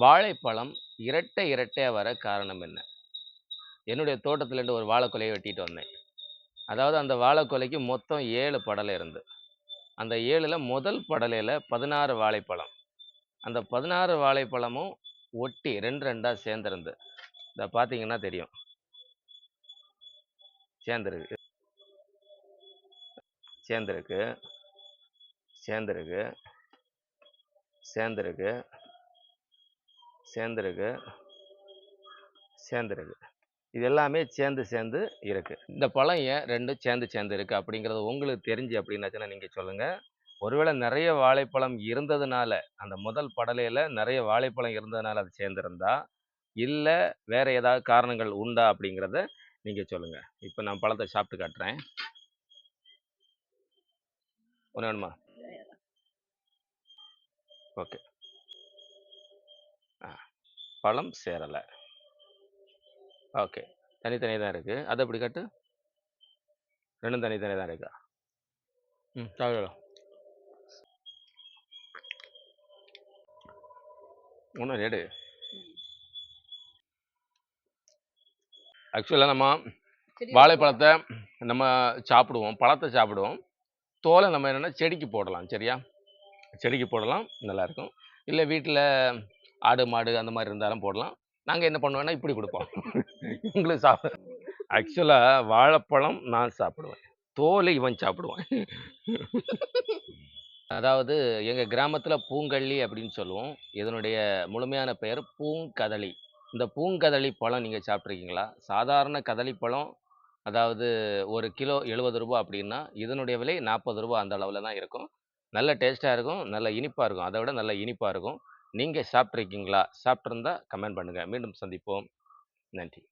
வாழைப்பழம் இரட்டை இரட்டையாக வர காரணம் என்ன? என்னுடைய தோட்டத்துலேருந்து ஒரு வாழைக்கொலையை வெட்டிட்டு வந்தேன். அதாவது அந்த வாழைக்கொலைக்கு மொத்தம் ஏழு படலை இருந்து. அந்த ஏழில் முதல் படலையில் பதினாறு வாழைப்பழம். அந்த பதினாறு வாழைப்பழமும் ஒட்டி ரெண்டு ரெண்டாக சேர்ந்துருந்து. இதை பார்த்தீங்கன்னா தெரியும். சேர்ந்துருக்கு. சேர்ந்துருக்கு. சேர்ந்துருக்கு. சேர்ந்துருக்கு. சேர்ந்துருக்கு. சேர்ந்துருக்கு. இது எல்லாமே சேர்ந்து சேர்ந்து இருக்கு. இந்த பழம் ஏன் ரெண்டும் சேர்ந்து சேர்ந்து இருக்குது அப்படிங்கிறது உங்களுக்கு தெரிஞ்சு அப்படின்னாச்சுன்னா நீங்கள் சொல்லுங்கள் ஒருவேளை நிறைய வாழைப்பழம் இருந்ததுனால அந்த முதல் படலையில் நிறைய வாழைப்பழம் இருந்ததுனால அது சேர்ந்துருந்தா இல்லை வேற ஏதாவது காரணங்கள் உண்டா அப்படிங்கிறத நீங்கள் சொல்லுங்கள் இப்போ நான் பழத்தை சாப்பிட்டு காட்டுறேன். ஒன்று வேணுமா? ஓகே. பழம் சேரலை. ஓகே. தனித்தனி தான் இருக்குது அதை எப்படி காட்டு? ரெண்டும் தனித்தனி தான் இருக்கா? ம் சாப்பிடலாம் ஒன்றும் எடு ஆக்சுவலாக நம்ம வாழைப்பழத்தை நம்ம சாப்பிடுவோம் பழத்தை சாப்பிடுவோம். தோலை நம்ம என்னென்னா செடிக்கு போடலாம் சரியா? செடிக்கு போடலாம் நல்லாயிருக்கும் இல்லை வீட்டில் ஆடு மாடு அந்த மாதிரி இருந்தாலும் போடலாம். நாங்கள் என்ன பண்ணுவோம்னா இப்படி கொடுப்போம். உங்களுக்கு சாப்பிட ஆக்சுவலாக வாழைப்பழம் நான் சாப்பிடுவேன். தோலை இவன் சாப்பிடுவான். அதாவது எங்கள் கிராமத்தில் பூங்கள்ளி அப்படின்னு சொல்லுவோம். இதனுடைய முழுமையான பெயர் பூங்கதளி. இந்த பூங்கதளி பழம் நீங்கள் சாப்பிட்ருக்கீங்களா சாதாரண கதளி பழம் அதாவது ஒரு கிலோ எழுபது ரூபா அப்படின்னா இதனுடைய விலை நாற்பது ரூபா அந்த அளவில் தான் இருக்கும். நல்ல டேஸ்ட்டாக இருக்கும் நல்ல இனிப்பாக இருக்கும். அதை விட நல்ல இனிப்பாக இருக்கும். நீங்கள் சாப்பிட்ருக்கீங்களா சாப்பிட்ருந்தா கமெண்ட் பண்ணுங்கள் மீண்டும் சந்திப்போம். நன்றி.